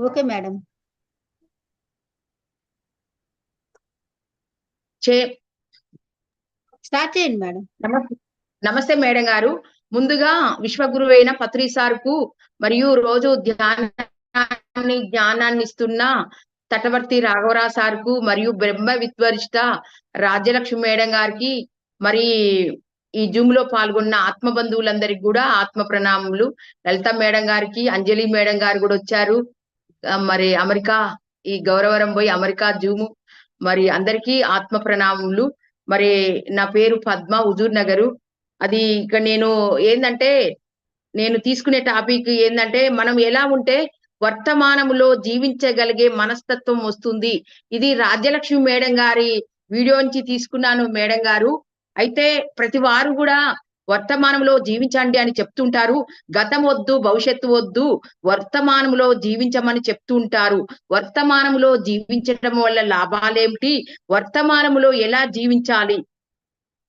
Okay madam. చే start చేయండి madam. నమస్తే నమస్తే మేడం గారు. ముందుగా విశ్వగురువైన పత్రి సార్కు మరియు రోజు ధ్యానాన్ని జ్ఞానాన్ని ఇస్తున్న తటవర్తి రాఘవరావు సార్కు మరియు బ్రహ్మ విద్వరిష్ట రాజ్యలక్ష్మి మేడం గారికి మరి ఈ జూమ్లో పాల్గొన్న ఆత్మ బంధువులందరికీ కూడా ఆత్మ ప్రణామములు. లలిత మేడం గారికి అంజలి మేడం గారు కూడా వచ్చారు. మరి అమెరికా ఈ గౌరవరం పోయి అమెరికా జూము. మరి అందరికీ ఆత్మ ప్రణామములు మరి నా పేరు పద్మ హుజూర్ నగరు. అది ఇక నేను ఏంటంటే నేను తీసుకునే టాపిక్ ఏంటంటే మనం ఎలా ఉంటే వర్తమానములో జీవించగలిగే మనస్తత్వం వస్తుంది. ఇది రాజ్యలక్ష్మి మేడం గారి వీడియో నుంచి తీసుకున్నాను మేడం గారు. అయితే ప్రతి వారు కూడా వర్తమానంలో జీవించండి అని చెప్తుంటారు. గతం వద్దు భవిష్యత్తు వద్దు వర్తమానంలో జీవించమని చెప్తుంటారు. వర్తమానంలో జీవించడం వల్ల లాభాలేమిటి? వర్తమానంలో ఎలా జీవించాలి?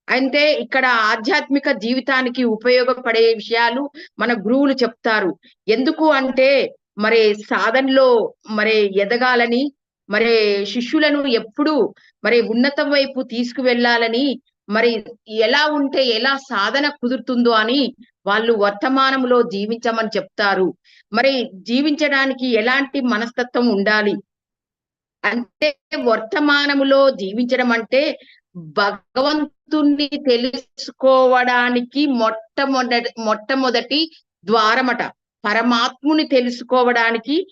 అంటే ఇక్కడ ఆధ్యాత్మిక జీవితానికి ఉపయోగపడే విషయాలు మన గురువులు చెప్తారు. ఎందుకు అంటే మరి సాధనలో మరి ఎదగాలని మరి శిష్యులను ఎప్పుడు మరి ఉన్నతం వైపు తీసుకువెళ్ళాలని మరి ఎలా ఉంటే ఎలా సాధన కుదురుతుందో అని వాళ్ళు వర్తమానంలో జీవించమని చెప్తారు. మరి జీవించడానికి ఎలాంటి మనస్తత్వం ఉండాలి? అంటే వర్తమానములో జీవించడం అంటే భగవంతుణ్ణి తెలుసుకోవడానికి మొట్టమొదటి మొట్టమొదటి ద్వారమట. పరమాత్ముని తెలుసుకోవడానికి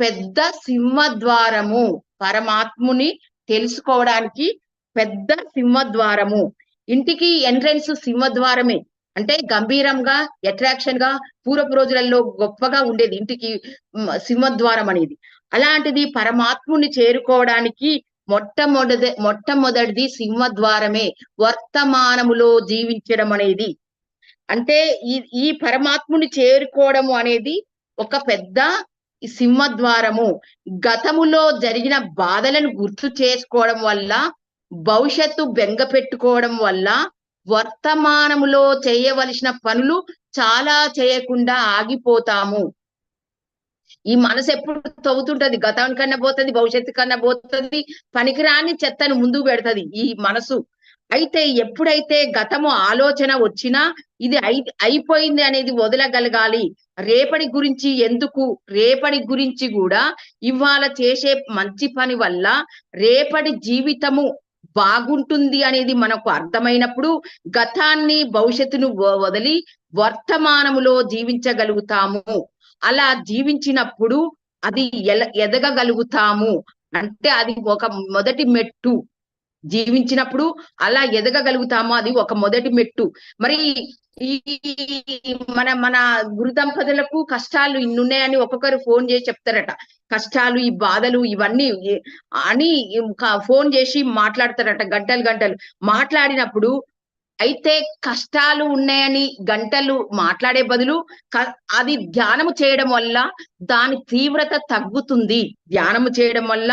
పెద్ద సింహద్వారము. పరమాత్ముని తెలుసుకోవడానికి పెద్ద సింహద్వారము. ఇంటికి ఎంట్రెన్స్ సింహద్వారమే. అంటే గంభీరంగా అట్రాక్షన్గా పూర్వపు రోజులలో గొప్పగా ఉండేది ఇంటికి సింహద్వారం అనేది. అలాంటిది పరమాత్ముని చేరుకోవడానికి మొట్టమొదటి మొట్టమొదటిది సింహద్వారమే. వర్తమానములో జీవించడం అనేది. అంటే ఈ ఈ పరమాత్ముని చేరుకోవడము అనేది ఒక పెద్ద సింహద్వారము. గతములో జరిగిన బాధలను గుర్తు చేసుకోవడం వల్ల భవిష్యత్తు బెంగ పెట్టుకోవడం వల్ల వర్తమానములో చేయవలసిన పనులు చాలా చేయకుండా ఆగిపోతాము. ఈ మనసు ఎప్పుడు తవ్వుతుంటది. గతం కన్నా పోతుంది భవిష్యత్తు కన్నా పోతుంది పనికిరాని చెత్తను ముందుకు పెడుతుంది ఈ మనసు. అయితే ఎప్పుడైతే గతము ఆలోచన వచ్చినా ఇది అయి అయిపోయింది అనేది వదలగలగాలి. రేపటి గురించి ఎందుకు? రేపటి గురించి కూడా ఇవాళ చేసే మంచి పని వల్ల రేపటి జీవితము బాగుంటుంది అనేది మనకు అర్థమైనప్పుడు గతాన్ని భవిష్యత్తును వ- వదిలి వర్తమానములో జీవించగలుగుతాము. అలా జీవించినప్పుడు అది ఎల ఎదగగలుగుతాము. అంటే అది ఒక మొదటి మెట్టు. జీవించినప్పుడు అలా ఎదగగలుగుతాము అది ఒక మొదటి మెట్టు. మరి ఈ మన మన గురు దంపతులకు కష్టాలు ఇన్నున్నాయని ఒక్కొక్కరు ఫోన్ చేసి చెప్తారట. కష్టాలు ఈ బాధలు ఇవన్నీ అని ఫోన్ చేసి మాట్లాడతారట గంటలు గంటలు. మాట్లాడినప్పుడు అయితే కష్టాలు ఉన్నాయని గంటలు మాట్లాడే బదులు అది ధ్యానము చేయడం వల్ల దాని తీవ్రత తగ్గుతుంది. ధ్యానము చేయడం వల్ల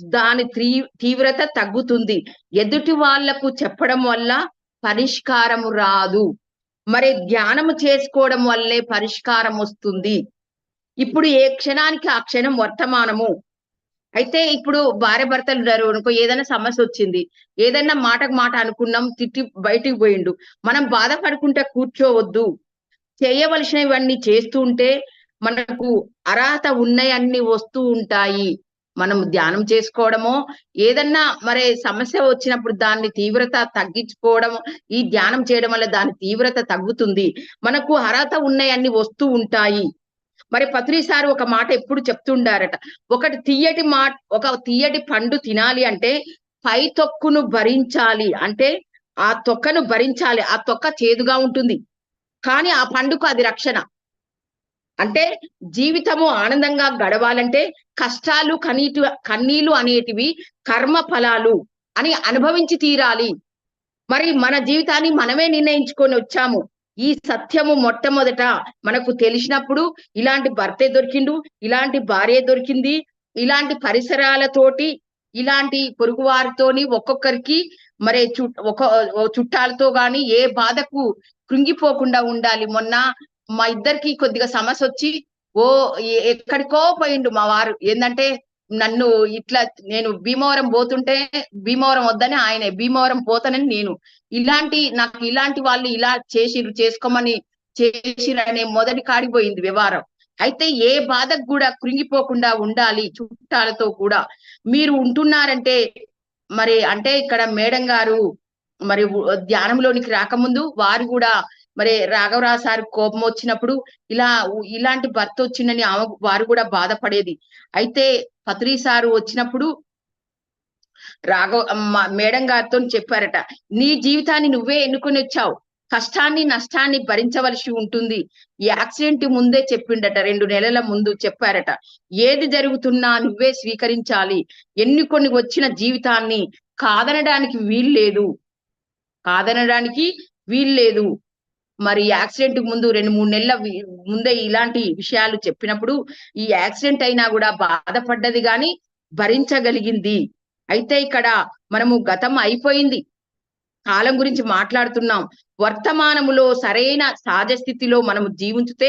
దాని తీ తీవ్రత తగ్గుతుంది. ఎదుటి వాళ్ళకు చెప్పడం వల్ల పరిష్కారము రాదు. మరి ధ్యానము చేసుకోవడం వల్లే పరిష్కారం వస్తుంది. ఇప్పుడు ఏ క్షణానికి ఆ క్షణం వర్తమానము. అయితే ఇప్పుడు భార్య భర్తలు ఉన్నారు అనుకో ఏదైనా సమస్య వచ్చింది. ఏదైనా మాటకు మాట అనుకున్నాం తిట్టి బయటికి పోయిండు. మనం బాధపడుకుంటే కూర్చోవద్దు. చేయవలసినవన్నీ చేస్తూ ఉంటే మనకు అర్హత ఉన్నాయన్ని వస్తూ ఉంటాయి. మనం ధ్యానం చేసుకోవడమో ఏదన్నా మరి సమస్య వచ్చినప్పుడు దాన్ని తీవ్రత తగ్గించుకోవడం ఈ ధ్యానం చేయడం వల్ల దాని తీవ్రత తగ్గుతుంది. మనకు అర్హత ఉన్నాయన్ని వస్తూ ఉంటాయి. మరి పత్రి సార్ ఒక మాట ఎప్పుడు చెప్తుండారట ఒకటి తీయటి మాట ఒక తీయటి పండు తినాలి అంటే పై తొక్కును భరించాలి అంటే ఆ తొక్కను భరించాలి ఆ తొక్క చేదుగా ఉంటుంది. కానీ ఆ పండుకు అది రక్షణ. అంటే జీవితము ఆనందంగా గడవాలంటే కష్టాలు కనీటి కన్నీళ్ళు అనేటివి కర్మ ఫలాలు అని అనుభవించి తీరాలి. మరి మన జీవితాన్ని మనమే నిర్ణయించుకొని వచ్చాము. ఈ సత్యము మొట్టమొదట మనకు తెలిసినప్పుడు ఇలాంటి భర్తే దొరికిండు ఇలాంటి భార్య దొరికింది ఇలాంటి పరిసరాలతోటి ఇలాంటి పొరుగు వారితోని ఒక్కొక్కరికి మరి చు ఒక చుట్టాలతో గాని ఏ బాధకు కృంగిపోకుండా ఉండాలి. మొన్న మా ఇద్దరికి కొద్దిగా సమస్య వచ్చి ఓ ఎక్కడికో పోయిండు మా వారు. ఏంటంటే నన్ను ఇట్లా నేను భీమవరం పోతుంటే భీమవరం వద్దని ఆయన భీమవరం పోతానని నేను. ఇలాంటి నాకు ఇలాంటి వాళ్ళు ఇలా చేసిరు చేసుకోమని చేసిరనే మొదటి కాడిపోయింది వ్యవహారం. అయితే ఏ బాధకు కూడా కృంగిపోకుండా ఉండాలి చుట్టాలతో కూడా. మీరు ఉంటున్నారంటే మరి అంటే ఇక్కడ మేడం గారు మరి ధ్యానంలోనికి రాకముందు వారు కూడా మరి రాఘవరావు సార్ కోపం వచ్చినప్పుడు ఇలా ఇలాంటి భర్త వచ్చిందని ఆమె వారు కూడా బాధపడేది. అయితే పత్రి సారు వచ్చినప్పుడు రాఘవ మేడం గారితో చెప్పారట నీ జీవితాన్ని నువ్వే ఎన్నుకొని వచ్చావు. కష్టాన్ని నష్టాన్ని భరించవలసి ఉంటుంది. ఈ యాక్సిడెంట్ ముందే చెప్పిండట రెండు నెలల ముందు చెప్పారట. ఏది జరుగుతున్నా నువ్వే స్వీకరించాలి. ఎన్నుకొని వచ్చిన జీవితాన్ని కాదనడానికి వీల్లేదు. కాదనడానికి వీల్లేదు. మరి యాక్సిడెంట్ ముందు రెండు మూడు నెలల ముందే ఇలాంటి విషయాలు చెప్పినప్పుడు ఈ యాక్సిడెంట్ అయినా కూడా బాధపడ్డది గాని భరించగలిగింది. అయితే ఇక్కడ మనము గతం అయిపోయింది. కాలం గురించి మాట్లాడుతున్నాం. వర్తమానములో సరైన సహజ స్థితిలో మనము జీవించితే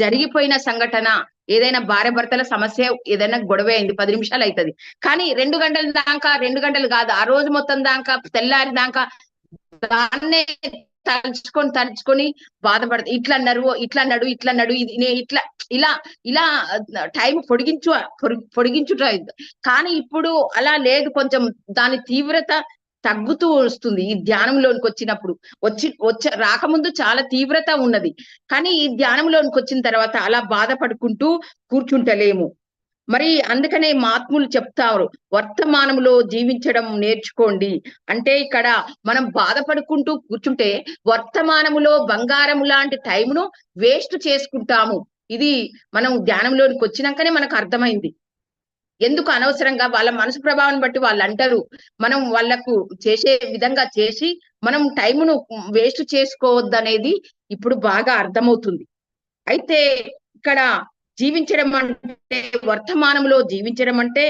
జరిగిపోయిన సంఘటన ఏదైనా భార్య భర్తల సమస్య ఏదైనా గొడవ అయింది పది నిమిషాలు అవుతుంది కానీ రెండు గంటల దాకా రెండు గంటలు కాదు ఆ రోజు మొత్తం దాకా తెల్లారి దాకా దాన్నే తలుచుకొని తలుచుకొని బాధపడతాయి ఇట్లా అన్నారు ఇట్లా అన్నాడు ఇట్లా అన్నాడు ఇది ఇట్లా ఇలా ఇలా టైం పొడిగించు పొడి- పొడిగించుట కానీ ఇప్పుడు అలా లేదు కొంచెం దాని తీవ్రత తగ్గుతూ వస్తుంది ఈ ధ్యానంలోనికి వచ్చినప్పుడు. వచ్చి వచ్చ రాకముందు చాలా తీవ్రత ఉన్నది. కానీ ఈ ధ్యానంలోనికి వచ్చిన తర్వాత అలా బాధపడుకుంటూ కూర్చుంటలేము. మరి అందుకనే మహాత్ములు చెప్తారు వర్తమానంలో జీవించడం నేర్చుకోండి. అంటే ఇక్కడ మనం బాధపడుకుంటూ కూర్చుంటే వర్తమానములో బంగారం లాంటి టైంను వేస్ట్ చేసుకుంటాము. ఇది మనం ధ్యానంలోనికి వచ్చినాకనే మనకు అర్థమైంది. ఎందుకు అనవసరంగా వాళ్ళ మనసు ప్రభావం బట్టి వాళ్ళు అంటారు. మనం వాళ్ళకు చేసే విధంగా చేసి మనం టైంను వేస్ట్ చేసుకోవద్దనేది ఇప్పుడు బాగా అర్థమవుతుంది. అయితే ఇక్కడ జీవించడం అంటే వర్తమానంలో జీవించడం అంటే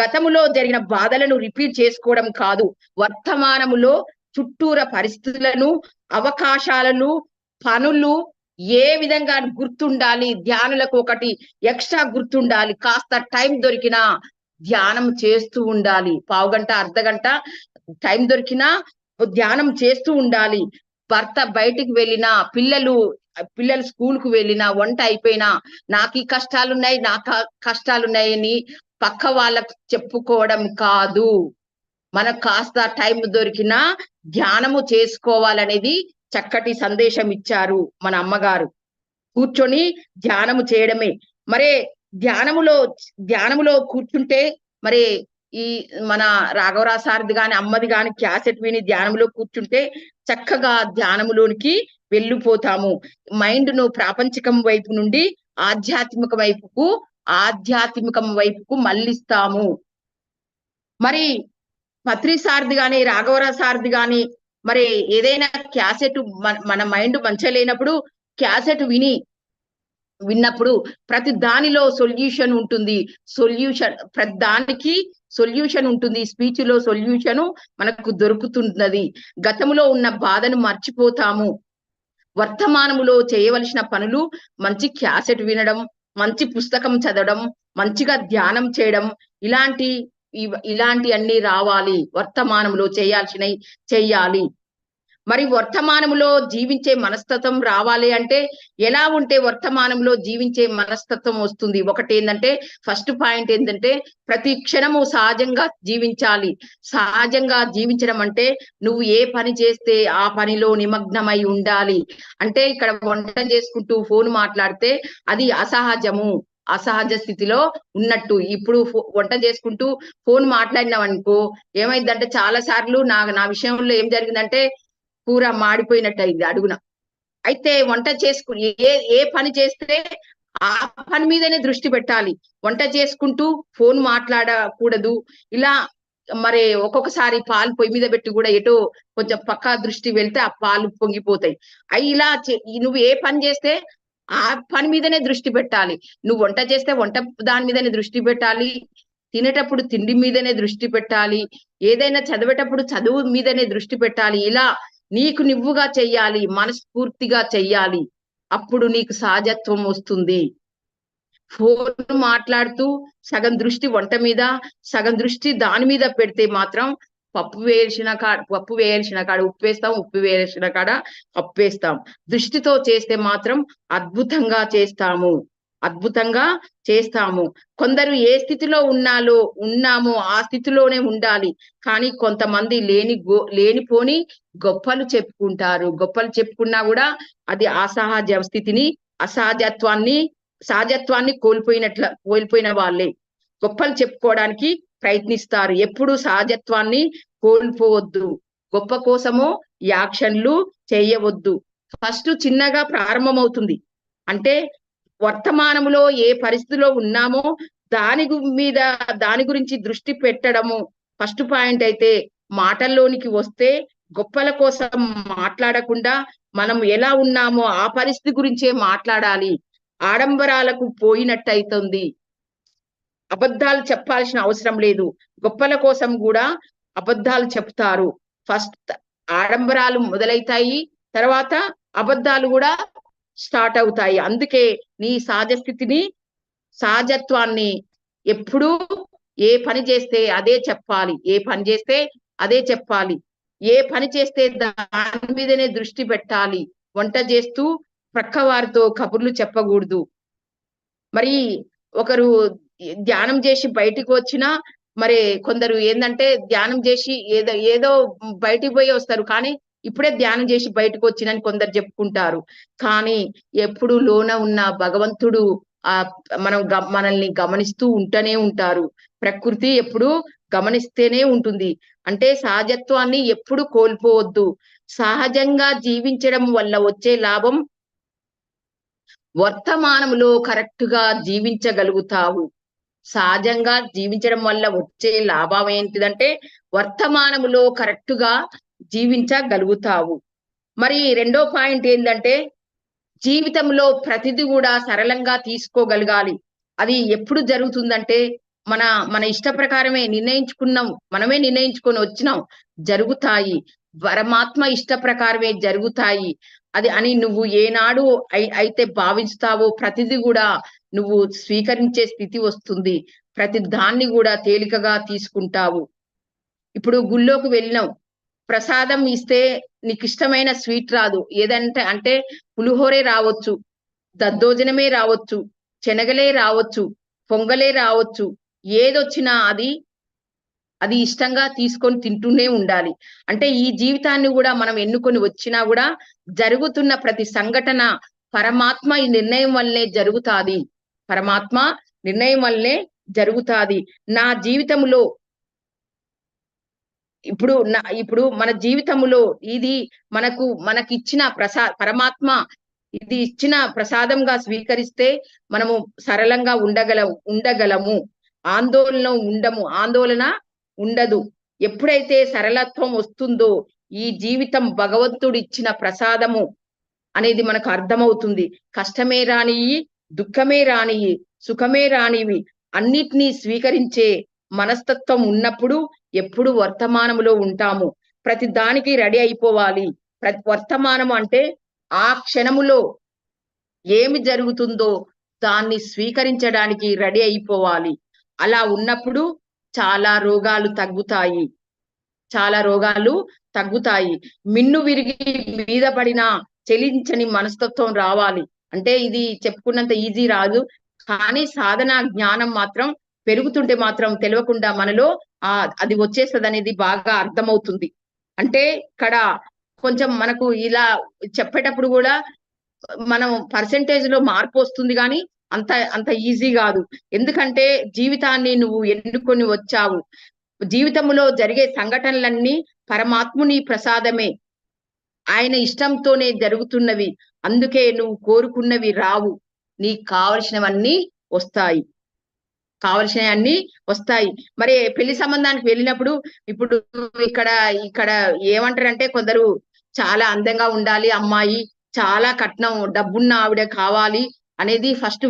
గతములో జరిగిన బాధలను రిపీట్ చేసుకోవడం కాదు. వర్తమానములో చుట్టూర పరిస్థితులను అవకాశాలను పనులు ఏ విధంగా గుర్తుండాలి? ధ్యానులకు ఒకటి ఎక్స్ట్రా గుర్తుండాలి. కాస్త టైం దొరికినా ధ్యానం చేస్తూ ఉండాలి. పావు గంట అర్ధ గంట టైం దొరికినా ధ్యానం చేస్తూ ఉండాలి. భర్త బయటికి వెళ్ళినా పిల్లలు పిల్లలు స్కూల్కు వెళ్ళినా వంట అయిపోయినా నాకు ఈ కష్టాలున్నాయి నాకు కష్టాలున్నాయి కష్టాలున్నాయని పక్క వాళ్ళకు చెప్పుకోవడం కాదు. మనకు కాస్త టైం దొరికినా ధ్యానము చేసుకోవాలనేది చక్కటి సందేశం ఇచ్చారు మన అమ్మగారు. కూర్చొని ధ్యానము చేయడమే. మరే ధ్యానములో ధ్యానములో కూర్చుంటే మరి ఈ మన రాఘవరా సార్ది గాని అమ్మది గాని క్యాసెట్ విని ధ్యానంలో కూర్చుంటే చక్కగా ధ్యానములోనికి వెళ్ళిపోతాము. మైండ్ను ప్రాపంచికం వైపు నుండి ఆధ్యాత్మిక వైపుకు ఆధ్యాత్మికం వైపుకు మళ్ళిస్తాము. మరి పత్రి సార్ది గాని రాఘవరా సార్ది గాని మరి ఏదైనా క్యాసెట్ మన మైండ్ మంచిగా లేనప్పుడు క్యాసెట్ విని విన్నప్పుడు ప్రతి దానిలో సొల్యూషన్ ఉంటుంది. సొల్యూషన్ ప్రతి దానికి సొల్యూషన్ ఉంటుంది. స్పీచ్లో సొల్యూషన్ మనకు దొరుకుతున్నది. గతంలో ఉన్న బాధను మర్చిపోతాము. వర్తమానములో చేయవలసిన పనులు మంచి క్యాసెట్ వినడం మంచి పుస్తకం చదవడం మంచిగా ధ్యానం చేయడం ఇలాంటి ఇలాంటి అన్ని రావాలి. వర్తమానంలో చేయాల్సినవి చెయ్యాలి మరి వర్తమానంలో జీవించే మనస్తత్వం రావాలి అంటే ఎలా ఉంటే వర్తమానంలో జీవించే మనస్తత్వం వస్తుంది? ఒకటి ఏంటంటే ఫస్ట్ పాయింట్ ఏంటంటే ప్రతి క్షణము సహజంగా జీవించాలి. సహజంగా జీవించడం అంటే నువ్వు ఏ పని చేస్తే ఆ పనిలో నిమగ్నమై ఉండాలి. అంటే ఇక్కడ వంట చేసుకుంటూ ఫోన్ మాట్లాడితే అది అసహజము. అసహజ స్థితిలో ఉన్నట్టు. ఇప్పుడు వంట చేసుకుంటూ ఫోన్ మాట్లాడినాం అనుకో ఏమైందంటే చాలా సార్లు నా నా విషయంలో ఏం జరిగిందంటే కూర మాడిపోయినట్టు అయింది అడుగున. అయితే వంట చేసుకుని ఏ ఏ పని చేస్తే ఆ పని మీదనే దృష్టి పెట్టాలి. వంట చేసుకుంటూ ఫోన్ మాట్లాడకూడదు. ఇలా మరి ఒక్కొక్కసారి పాలు పొయ్యి మీద పెట్టి కూడా ఎటో కొంచెం పక్క దృష్టి వెళ్తే ఆ పాలు పొంగిపోతాయి. అవి ఇలా నువ్వు ఏ పని చేస్తే ఆ పని మీదనే దృష్టి పెట్టాలి. నువ్వు వంట చేస్తే వంట దాని మీదనే దృష్టి పెట్టాలి. తినేటప్పుడు తిండి మీదనే దృష్టి పెట్టాలి. ఏదైనా చదివేటప్పుడు చదువు మీదనే దృష్టి పెట్టాలి. ఇలా నీకు నువ్వుగా చెయ్యాలి మనస్ఫూర్తిగా చెయ్యాలి. అప్పుడు నీకు సహజత్వం వస్తుంది. ఫోన్ మాట్లాడుతూ సగం దృష్టి వంట మీద సగం దృష్టి దాని మీద పెడితే మాత్రం పప్పు వేయాల్సిన కాడ పప్పు వేయాల్సిన కాడ ఉప్పు వేస్తాం ఉప్పు వేయాల్సిన కాడ పప్పు వేస్తాం దృష్టితో చేస్తే మాత్రం అద్భుతంగా చేస్తాము. అద్భుతంగా చేస్తాము. కొందరు ఏ స్థితిలో ఉన్నాలో ఉన్నామో ఆ స్థితిలోనే ఉండాలి. కానీ కొంతమంది లేని గో లేనిపోని గొప్పలు చెప్పుకుంటారు. గొప్పలు చెప్పుకున్నా కూడా అది అసహజ స్థితిని అసహజత్వాన్ని సహజత్వాన్ని కోల్పోయినట్ల కోల్పోయిన వాళ్ళే. గొప్పలు చెప్పుకోవడానికి ప్రయత్నిస్తారు. ఎప్పుడు సహజత్వాన్ని కోల్పోవద్దు. గొప్ప కోసము యాక్షన్లు చేయవద్దు. ఫస్ట్ చిన్నగా ప్రారంభమవుతుంది. అంటే వర్తమానములో ఏ పరిస్థితిలో ఉన్నామో దాని మీద దాని గురించి దృష్టి పెట్టడము ఫస్ట్ పాయింట్ అయితే మాటల్లోనికి వస్తే గొప్పల కోసం మాట్లాడకుండా మనం ఎలా ఉన్నామో ఆ పరిస్థితి గురించే మాట్లాడాలి. ఆడంబరాలకు పోయినట్టయితుంది. అబద్ధాలు చెప్పాల్సిన అవసరం లేదు. గొప్పల కోసం కూడా అబద్ధాలు చెప్తారు. ఫస్ట్ ఆడంబరాలు మొదలైతాయి. తర్వాత అబద్ధాలు కూడా స్టార్ట్ అవుతాయి. అందుకే నీ సహజ స్థితిని సహజత్వాన్ని ఎప్పుడూ ఏ పని చేస్తే అదే చెప్పాలి. ఏ పని చేస్తే అదే చెప్పాలి. ఏ పని చేస్తే దాని మీదనే దృష్టి పెట్టాలి. వంట చేస్తూ ప్రక్క వారితో కబుర్లు చెప్పకూడదు. మరి ఒకరు ధ్యానం చేసి బయటికి వచ్చినా మరి కొందరు ఏంటంటే ధ్యానం చేసి ఏదో ఏదో బయటికి పోయి వస్తారు. కానీ ఇప్పుడే ధ్యానం చేసి బయటకు వచ్చినని కొందరు చెప్పుకుంటారు. కానీ ఎప్పుడు లోన ఉన్న భగవంతుడు ఆ మనం మనల్ని గమనిస్తూ ఉంటూనే ఉంటారు. ప్రకృతి ఎప్పుడు గమనిస్తేనే ఉంటుంది. అంటే సహజత్వాన్ని ఎప్పుడు కోల్పోవద్దు. సహజంగా జీవించడం వల్ల వచ్చే లాభం వర్తమానంలో కరెక్ట్గా జీవించగలుగుతావు. సహజంగా జీవించడం వల్ల వచ్చే లాభం ఏంటిదంటే వర్తమానములో కరెక్ట్గా జీవించగలుగుతావు. మరి రెండో పాయింట్ ఏంటంటే జీవితంలో ప్రతిదీ కూడా సరళంగా తీసుకోగలగాలి. అది ఎప్పుడు జరుగుతుందంటే మన మన ఇష్ట ప్రకారమే నిర్ణయించుకున్నాం మనమే నిర్ణయించుకొని వచ్చినాం జరుగుతాయి. పరమాత్మ ఇష్ట ప్రకారమే జరుగుతాయి. అది అని నువ్వు ఏనాడు అయి- అయితే భావిస్తావో ప్రతిదీ కూడా నువ్వు స్వీకరించే స్థితి వస్తుంది. ప్రతి దాన్ని కూడా తేలికగా తీసుకుంటావు. ఇప్పుడు గుళ్ళోకి వెళ్ళినావు ప్రసాదం ఇస్తే నీకు ఇష్టమైన స్వీట్ రాదు. ఏదంటే అంటే పులిహోరే రావచ్చు దద్దోజనమే రావచ్చు శనగలే రావచ్చు పొంగలే రావచ్చు ఏదొచ్చినా అది అది ఇష్టంగా తీసుకొని తింటూనే ఉండాలి. అంటే ఈ జీవితాన్ని కూడా మనం ఎన్నుకొని వచ్చినా కూడా జరుగుతున్న ప్రతి సంఘటన పరమాత్మ ఈ నిర్ణయం వల్లే జరుగుతాది. పరమాత్మ నిర్ణయం వల్లే జరుగుతాది. నా జీవితంలో ఇప్పుడు నా ఇప్పుడు మన జీవితంలో ఇది మనకు మనకి ఇచ్చిన ప్రసా పరమాత్మ ఇది ఇచ్చిన ప్రసాదంగా స్వీకరిస్తే మనము సరళంగా ఉండగల ఉండగలము. ఆందోళన ఉండము. ఆందోళన ఉండదు. ఎప్పుడైతే సరళత్వం వస్తుందో ఈ జీవితం భగవంతుడు ఇచ్చిన ప్రసాదము అనేది మనకు అర్థమవుతుంది. కష్టమే రానియి దుఃఖమే రానియి సుఖమే రానివి అన్నిటినీ స్వీకరించే మనస్తత్వం ఉన్నప్పుడు ఎప్పుడు వర్తమానములో ఉంటాము. ప్రతి దానికి రెడీ అయిపోవాలి. ప్రతి వర్తమానం అంటే ఆ క్షణములో ఏమి జరుగుతుందో దాన్ని స్వీకరించడానికి రెడీ అయిపోవాలి. అలా ఉన్నప్పుడు చాలా రోగాలు తగ్గుతాయి. చాలా రోగాలు తగ్గుతాయి. మిన్ను విరిగి మీద పడిన చెలించని మనస్తత్వం రావాలి. అంటే ఇది చెప్పుకున్నంత ఈజీ రాదు. కానీ సాధన జ్ఞానం మాత్రం పెరుగుతుంటే మాత్రం తెలియకుండా మనలో ఆ అది వచ్చేస్తుంది అనేది బాగా అర్థమవుతుంది. అంటే ఇక్కడ కొంచెం మనకు ఇలా చెప్పేటప్పుడు కూడా మనం పర్సెంటేజ్లో మార్పు వస్తుంది కానీ అంత అంత ఈజీ కాదు. ఎందుకంటే జీవితాన్ని నువ్వు ఎన్నుకొని వచ్చావు. జీవితంలో జరిగే సంఘటనలన్నీ పరమాత్ముని ప్రసాదమే. ఆయన ఇష్టంతోనే జరుగుతున్నవి. అందుకే నువ్వు కోరుకున్నవి రావు. నీకు కావలసినవన్నీ వస్తాయి. కావలసినవన్నీ వస్తాయి. మరి పెళ్ళి సంబంధానికి వెళ్ళినప్పుడు ఇప్పుడు ఇక్కడ ఇక్కడ ఏమంటారంటే కొందరు చాలా అందంగా ఉండాలి అమ్మాయి చాలా కట్నం డబ్బున్న ఆవిడ కావాలి అనేది ఫస్ట్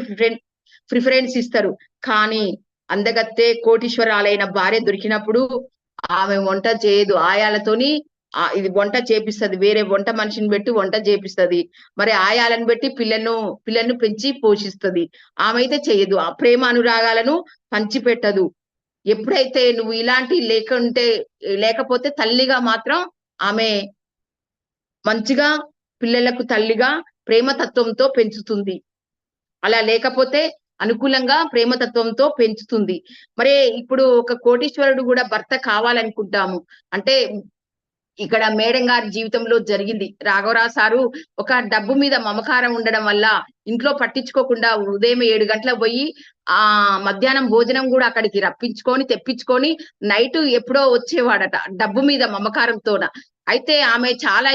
ప్రిఫరెన్స్ ఇస్తారు. కానీ అందగత్తే కోటీశ్వరాలైన భార్య దొరికినప్పుడు ఆమె వంట చేయదు. ఆయాలతోని ఇది వంట చేపిస్తుంది. వేరే వంట మనిషిని పెట్టి వంట చేపిస్తుంది. మరి ఆయాలను పెట్టి పిల్లలను పిల్లలను పెంచి పోషిస్తుంది. ఆమె అయితే చేయదు. ఆ ప్రేమ అనురాగాలను పంచిపెట్టదు. ఎప్పుడైతే నువ్వు ఇలాంటి లేకుంటే లేకపోతే తల్లిగా మాత్రం ఆమె మంచిగా పిల్లలకు తల్లిగా ప్రేమతత్వంతో పెంచుతుంది. అలా లేకపోతే అనుకూలంగా ప్రేమతత్వంతో పెంచుతుంది. మరి ఇప్పుడు ఒక కోటీశ్వరుడు కూడా భర్త కావాలనుకుంటాము. అంటే ఇక్కడ మేడం గారి జీవితంలో జరిగింది. రాఘవరావు సారు ఒక డబ్బు మీద మమకారం ఉండడం వల్ల ఇంట్లో పట్టించుకోకుండా ఉదయం ఏడు గంటలకు పోయి ఆ మధ్యాహ్నం భోజనం కూడా అక్కడికి రప్పించుకొని తెప్పించుకొని నైట్ ఎప్పుడో వచ్చేవాడట డబ్బు మీద మమకారంతోన. అయితే ఆమె చాలా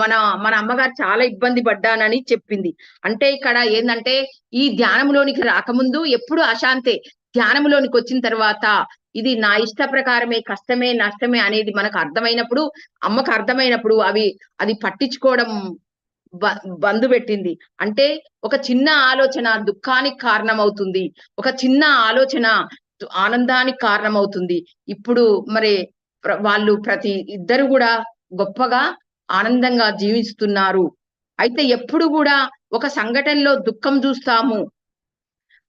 మన మన అమ్మగారు చాలా ఇబ్బంది పడ్డానని చెప్పింది. అంటే ఇక్కడ ఏంటంటే ఈ ధ్యానంలోనికి రాకముందు ఎప్పుడు అశాంతే. ధ్యానంలోనికి వచ్చిన తర్వాత ఇది నా ఇష్ట ప్రకారమే కష్టమే నష్టమే అనేది మనకు అర్థమైనప్పుడు అమ్మకు అర్థమైనప్పుడు అవి అది పట్టించుకోవడం బ- బంద్ పెట్టింది. అంటే ఒక చిన్న ఆలోచన దుఃఖానికి కారణమవుతుంది. ఒక చిన్న ఆలోచన ఆనందానికి కారణమవుతుంది. ఇప్పుడు మరి వాళ్ళు ప్రతి ఇద్దరు కూడా గొప్పగా ఆనందంగా జీవిస్తున్నారు. అయితే ఎప్పుడు కూడా ఒక సంఘటనలో దుఃఖం చూస్తాము.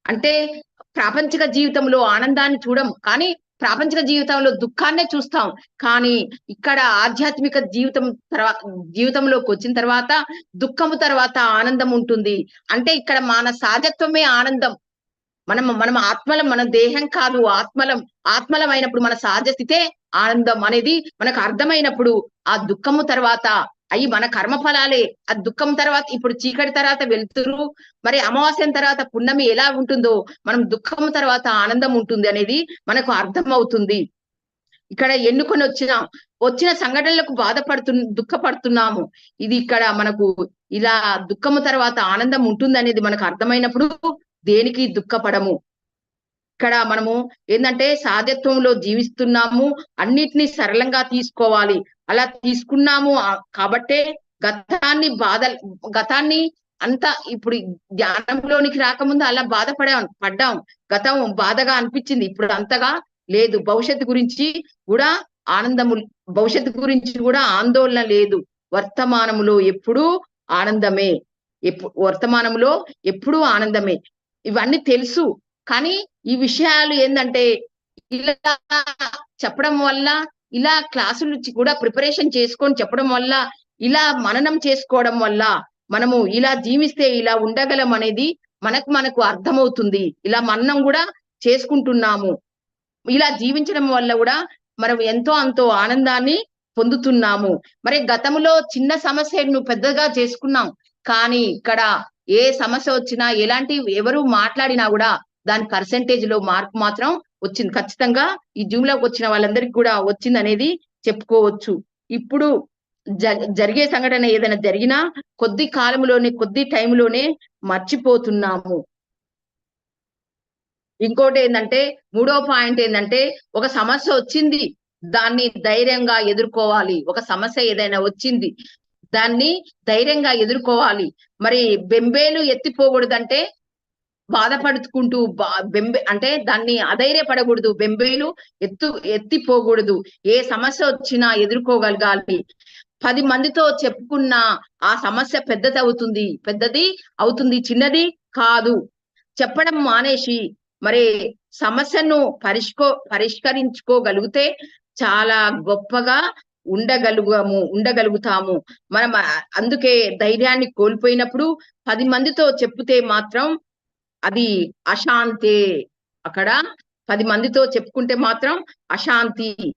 అంటే ప్రాపంచిక జీవితంలో ఆనందాన్ని చూడం. కానీ ప్రాపంచిక జీవితంలో దుఃఖాన్నే చూస్తాం. కానీ ఇక్కడ ఆధ్యాత్మిక జీవితం తర్వాత జీవితంలోకి వచ్చిన తర్వాత దుఃఖము తర్వాత ఆనందం ఉంటుంది. అంటే ఇక్కడ మన సహజత్వమే ఆనందం. మనం మనం ఆత్మలం మన దేహం కాదు ఆత్మలం. ఆత్మలం అయినప్పుడు మన సహజ స్థితే ఆనందం అనేది మనకు అర్థమైనప్పుడు ఆ దుఃఖము తర్వాత అవి మన కర్మ ఫలాలే. ఆ దుఃఖం తర్వాత ఇప్పుడు చీకటి తర్వాత వెళ్తురు. మరి అమావాస్యం తర్వాత పున్నమి ఎలా ఉంటుందో మనం దుఃఖం తర్వాత ఆనందం ఉంటుంది అనేది మనకు అర్థం అవుతుంది ఇక్కడ ఎన్నుకొని వచ్చిన వచ్చిన సంఘటనలకు బాధపడుతు దుఃఖపడుతున్నాము. ఇది ఇక్కడ మనకు ఇలా దుఃఖము తర్వాత ఆనందం ఉంటుంది అనేది మనకు అర్థమైనప్పుడు దేనికి దుఃఖపడము? ఇక్కడ మనము ఏంటంటే సాధ్యత్వంలో జీవిస్తున్నాము. అన్నిటినీ సరళంగా తీసుకోవాలి. అలా తీసుకున్నాము కాబట్టే గతాన్ని బాధ గతాన్ని అంతా ఇప్పుడు ధ్యానంలోనికి రాకముందు అలా బాధపడాం పడ్డాం. గతం బాధగా అనిపించింది. ఇప్పుడు అంతగా లేదు. భవిష్యత్తు గురించి కూడా ఆనందము భవిష్యత్తు గురించి కూడా ఆందోళన లేదు. వర్తమానములో ఎప్పుడూ ఆనందమే. ఎప్పుడు వర్తమానంలో ఎప్పుడూ ఆనందమే. ఇవన్నీ తెలుసు. కానీ ఈ విషయాలు ఏంటంటే ఇలా చెప్పడం వల్ల ఇలా క్లాసులు కూడా ప్రిపరేషన్ చేసుకొని చెప్పడం వల్ల ఇలా మననం చేసుకోవడం వల్ల మనము ఇలా జీవిస్తే ఇలా ఉండగలం అనేది మనకు మనకు అర్థమవుతుంది. ఇలా మననం కూడా చేసుకుంటున్నాము. ఇలా జీవించడం వల్ల కూడా మనం ఎంతో అంతో ఆనందాన్ని పొందుతున్నాము. మరి గతంలో చిన్న సమస్యను పెద్దగా చేసుకున్నాం. కానీ ఇక్కడ ఏ సమస్య వచ్చినా ఎలాంటి ఎవరు మాట్లాడినా కూడా దాని పర్సెంటేజ్లో మార్క్ మాత్రం వచ్చింది. ఖచ్చితంగా ఈ జూమ్లోకి వచ్చిన వాళ్ళందరికీ కూడా వచ్చింది అనేది చెప్పుకోవచ్చు. ఇప్పుడు జ- జరిగే సంఘటన ఏదైనా జరిగినా కొద్ది కాలంలోనే కొద్ది టైంలోనే మర్చిపోతున్నాము. ఇంకోటి ఏంటంటే మూడో పాయింట్ ఏంటంటే ఒక సమస్య వచ్చింది దాన్ని ధైర్యంగా ఎదుర్కోవాలి. ఒక సమస్య ఏదైనా వచ్చింది దాన్ని ధైర్యంగా ఎదుర్కోవాలి. మరి బెంబేలు ఎత్తిపోకూడదంటే బాధపడుకుంటూ బా బెంబే అంటే దాన్ని అధైర్యపడకూడదు. బెంబేలు ఎత్తు ఎత్తిపోకూడదు. ఏ సమస్య వచ్చినా ఎదుర్కోగలగాలి. పది మందితో చెప్పుకున్న ఆ సమస్య పెద్దది అవుతుంది. పెద్దది అవుతుంది. చిన్నది కాదు. చెప్పడం మానేసి మరి సమస్యను పరిష్కో పరిష్కరించుకోగలిగితే చాలా గొప్పగా ఉండగలుగాము ఉండగలుగుతాము. మనం అందుకే ధైర్యాన్ని కోల్పోయినప్పుడు పది మందితో చెప్తే మాత్రం అది అశాంతే. అక్కడ పది మందితో చెప్పుకుంటే మాత్రం అశాంతి.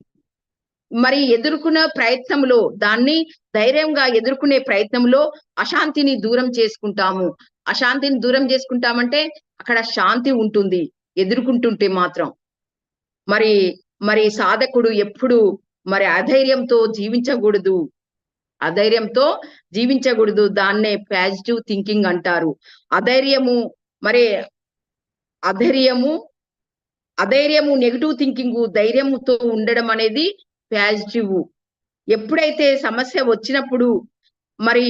మరి ఎదుర్కొనే ప్రయత్నంలో దాన్ని ధైర్యంగా ఎదుర్కొనే ప్రయత్నంలో అశాంతిని దూరం చేసుకుంటాము. అశాంతిని దూరం చేసుకుంటామంటే అక్కడ శాంతి ఉంటుంది ఎదుర్కొంటుంటే మాత్రం. మరి మరి సాధకుడు ఎప్పుడు మరి అధైర్యంతో జీవించకూడదు. అధైర్యంతో జీవించకూడదు దాన్నే పాజిటివ్ థింకింగ్ అంటారు. అధైర్యము మరి అధైర్యము అధైర్యము నెగిటివ్ థింకింగ్ ధైర్యముతో ఉండడం అనేది పాజిటివ్ ఎప్పుడైతే సమస్య వచ్చినప్పుడు మరి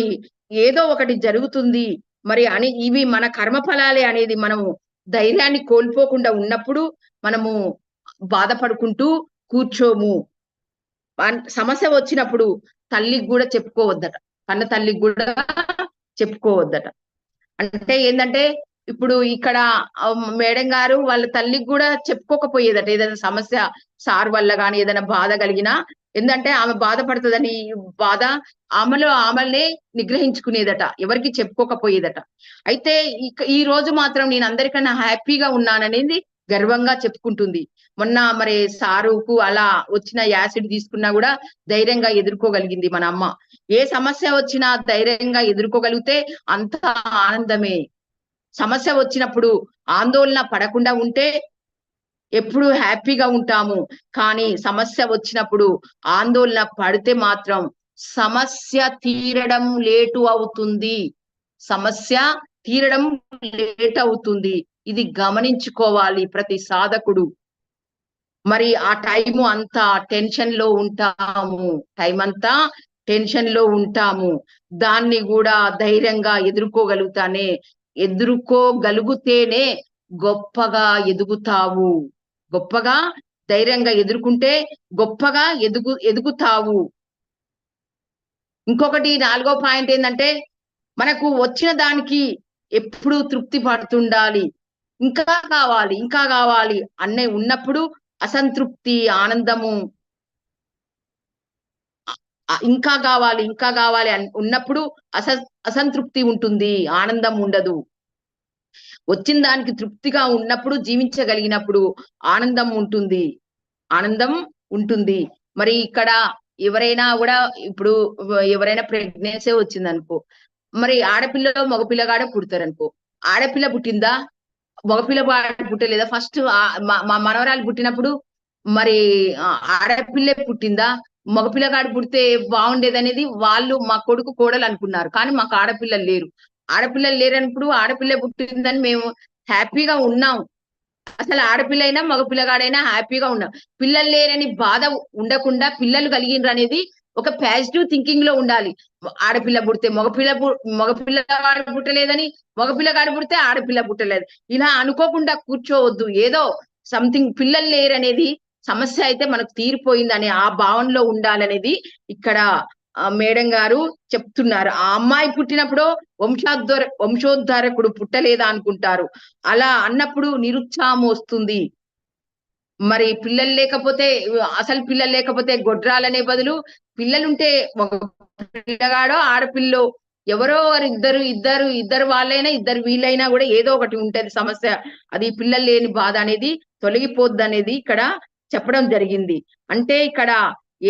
ఏదో ఒకటి జరుగుతుంది మరి అని ఇవి మన కర్మ ఫలాలే అనేది మనము ధైర్యాన్ని కోల్పోకుండా ఉన్నప్పుడు మనము బాధపడుకుంటూ కూర్చోము. సమస్య వచ్చినప్పుడు తల్లికి కూడా చెప్పుకోవద్దట కన్న తల్లికి కూడా చెప్పుకోవద్దట. అంటే ఏంటంటే ఇప్పుడు ఇక్కడ మేడం గారు వాళ్ళ తల్లికి కూడా చెప్పుకోకపోయేదట. ఏదైనా సమస్య సార్ వల్ల కానీ ఏదైనా బాధ కలిగినా ఎందుకంటే ఆమె బాధపడుతుందని బాధ ఆమెలో ఆమెల్నే నిగ్రహించుకునేదట. ఎవరికి చెప్పుకోకపోయేదట. అయితే ఇక- ఈ రోజు మాత్రం నేను అందరికన్నా హ్యాపీగా ఉన్నాననేది గర్వంగా చెప్పుకుంటుంది. మొన్న మరి సారుకు అలా వచ్చిన యాసిడ్ తీసుకున్నా కూడా ధైర్యంగా ఎదుర్కోగలిగింది మన అమ్మ. ఏ సమస్య వచ్చినా ధైర్యంగా ఎదుర్కోగలిగితే అంత ఆనందమే. సమస్య వచ్చినప్పుడు ఆందోళన పడకుండా ఉంటే ఎప్పుడు హ్యాపీగా ఉంటాము. కానీ సమస్య వచ్చినప్పుడు ఆందోళన పడితే మాత్రం సమస్య తీరడం లేటు అవుతుంది. సమస్య తీరడం లేట్ అవుతుంది. ఇది గమనించుకోవాలి ప్రతి సాధకుడు. మరి ఆ టైము అంతా టెన్షన్లో ఉంటాము. టైం అంతా టెన్షన్లో ఉంటాము. దాన్ని కూడా ధైర్యంగా ఎదుర్కోగలుగుతానే ఎదుర్కోగలిగితేనే గొప్పగా ఎదుగుతావు. గొప్పగా ధైర్యంగా ఎదుర్కొంటే గొప్పగా ఎదుగు ఎదుగుతావు. ఇంకొకటి నాలుగో పాయింట్ ఏంటంటే మనకు వచ్చిన దానికి ఎప్పుడు తృప్తి పడుతుండాలి. ఇంకా కావాలి ఇంకా కావాలి అన్నీ ఉన్నప్పుడు అసంతృప్తి ఆనందము ఇంకా కావాలి ఇంకా కావాలి అని ఉన్నప్పుడు అస అసంతృప్తి ఉంటుంది ఆనందం ఉండదు. వచ్చిన దానికి తృప్తిగా ఉన్నప్పుడు జీవించగలిగినప్పుడు ఆనందం ఉంటుంది. ఆనందం ఉంటుంది. మరి ఇక్కడ ఎవరైనా కూడా ఇప్పుడు ఎవరైనా ప్రెగ్నెన్సీ వచ్చింది అనుకో మరి ఆడపిల్ల మగపిల్లగాడ పుడతారు అనుకో ఆడపిల్ల పుట్టిందా? మగపిల్ల పుట్టలేదా? ఫస్ట్ మా మనవరాలు పుట్టినప్పుడు మరి ఆడపిల్ల ఆడపిల్లే పుట్టిందా? మగపిల్లగాడు పుడితే బాగుండేది అనేది వాళ్ళు మా కొడుకు కోడలు అనుకున్నారు. కానీ మాకు ఆడపిల్లలు లేరు. ఆడపిల్లలు లేరనప్పుడు ఆడపిల్ల పుట్టిందని మేము హ్యాపీగా ఉన్నాం. అసలు ఆడపిల్ల అయినా మగపిల్లగాడైనా హ్యాపీగా ఉన్నాం. పిల్లలు లేరని బాధ ఉండకుండా పిల్లలు కలిగినరు అనేది ఒక పాజిటివ్ థింకింగ్లో ఉండాలి. ఆడపిల్ల పుడితే మగపిల్ల మగపిల్లగాడు పుట్టలేదని మగపిల్లగాడు పుడితే ఆడపిల్ల పుట్టలేదు. ఇలా అనుకోకుండా కూర్చోవద్దు. ఏదో సంథింగ్ పిల్లలు లేరనేది సమస్య అయితే మనకు తీరిపోయింది అనే ఆ భావనలో ఉండాలనేది ఇక్కడ ఆ, మేడం గారు చెప్తున్నారు. ఆ అమ్మాయి పుట్టినప్పుడు వంశాద్వర వంశోద్ధారకుడు పుట్టలేదా అనుకుంటారు. అలా అన్నప్పుడు నిరుత్సాహం వస్తుంది. మరి పిల్లలు లేకపోతే అసలు పిల్లలు లేకపోతే గొడ్రాలనే బదులు పిల్లలుంటే పిల్లగాడో ఆడపిల్లో ఎవరో వారు ఇద్దరు ఇద్దరు ఇద్దరు వాళ్ళైనా ఇద్దరు వీళ్ళైనా కూడా ఏదో ఒకటి ఉంటది సమస్య. అది పిల్లలు లేని బాధ అనేది తొలగిపోద్ది అనేది ఇక్కడ చెప్పడం జరిగింది. అంటే ఇక్కడ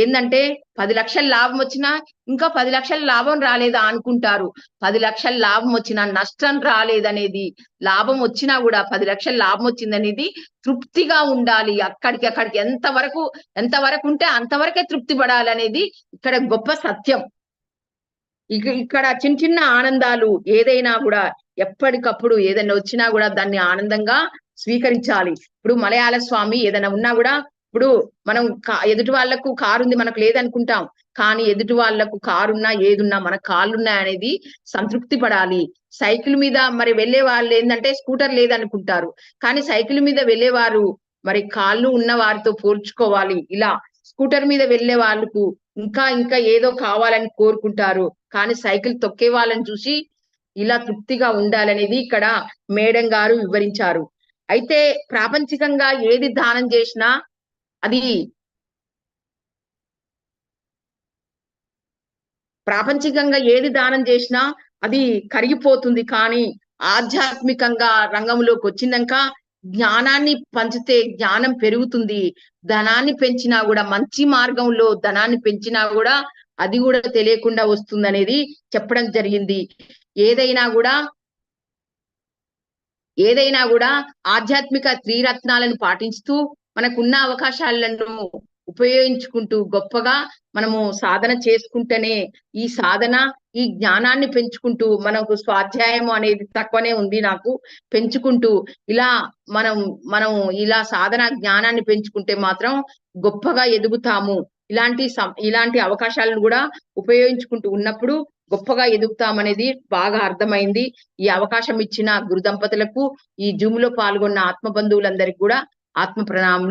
ఏందంటే పది లక్షల లాభం వచ్చినా ఇంకా పది లక్షల లాభం రాలేదా అనుకుంటారు. పది లక్షల లాభం వచ్చినా నష్టం రాలేదనేది లాభం వచ్చినా కూడా పది లక్షల లాభం వచ్చిందనేది తృప్తిగా ఉండాలి. అక్కడికి అక్కడికి ఎంత వరకు ఎంత వరకు ఉంటే అంతవరకే తృప్తి పడాలనేది ఇక్కడ గొప్ప సత్యం. ఇక్కడ చిన్న చిన్న ఆనందాలు ఏదైనా కూడా ఎప్పటికప్పుడు ఏదైనా వచ్చినా కూడా దాన్ని ఆనందంగా స్వీకరించాలి. ఇప్పుడు మలయాళ స్వామి ఏదైనా ఉన్నా కూడా ఇప్పుడు మనం ఎదుటి వాళ్ళకు కారు ఉంది మనకు లేదనుకుంటాం. కానీ ఎదుటి వాళ్ళకు కారున్నా ఏదున్నా మన కాళ్ళున్నా అనేది సంతృప్తి పడాలి. సైకిల్ మీద మరి వెళ్ళే వాళ్ళు ఏంటంటే స్కూటర్ లేదనుకుంటారు. కానీ సైకిల్ మీద వెళ్ళేవారు మరి కాళ్ళు ఉన్న వారితో పోల్చుకోవాలి. ఇలా స్కూటర్ మీద వెళ్ళే వాళ్ళకు ఇంకా ఇంకా ఏదో కావాలని కోరుకుంటారు. కానీ సైకిల్ తొక్కే వాళ్ళని చూసి ఇలా తృప్తిగా ఉండాలనేది ఇక్కడ మేడం గారు వివరించారు. అయితే ప్రాపంచికంగా ఏది దానం చేసినా అది ప్రాపంచికంగా ఏది దానం చేసినా అది కరిగిపోతుంది. కానీ ఆధ్యాత్మికంగా రంగంలోకి వచ్చినాక జ్ఞానాన్ని పంచితే జ్ఞానం పెరుగుతుంది. ధనాన్ని పెంచినా కూడా మంచి మార్గంలో ధనాన్ని పెంచినా కూడా అది కూడా తెలియకుండా వస్తుంది అనేది చెప్పడం జరిగింది. ఏదైనా కూడా ఏదైనా కూడా ఆధ్యాత్మిక త్రిరత్నాలను పాటిస్తూ మనకున్న అవకాశాలను ఉపయోగించుకుంటూ గొప్పగా మనము సాధన చేసుకుంటేనే ఈ సాధన ఈ జ్ఞానాన్ని పెంచుకుంటూ మనకు స్వాధ్యాయం అనేది తక్కువనే ఉంది నాకు. పెంచుకుంటూ ఇలా మనం మనం ఇలా సాధన జ్ఞానాన్ని పెంచుకుంటే మాత్రం గొప్పగా ఎదుగుతాము. ఇలాంటి ఇలాంటి అవకాశాలను కూడా ఉపయోగించుకుంటూ ఉన్నప్పుడు గొప్పగా ఎదుగుతామనేది బాగా అర్థమైంది. ఈ అవకాశం ఇచ్చిన గురు దంపతులకు ఈ జూమ్లో పాల్గొన్న ఆత్మ బంధువులందరికీ కూడా ఆత్మ ప్రణామం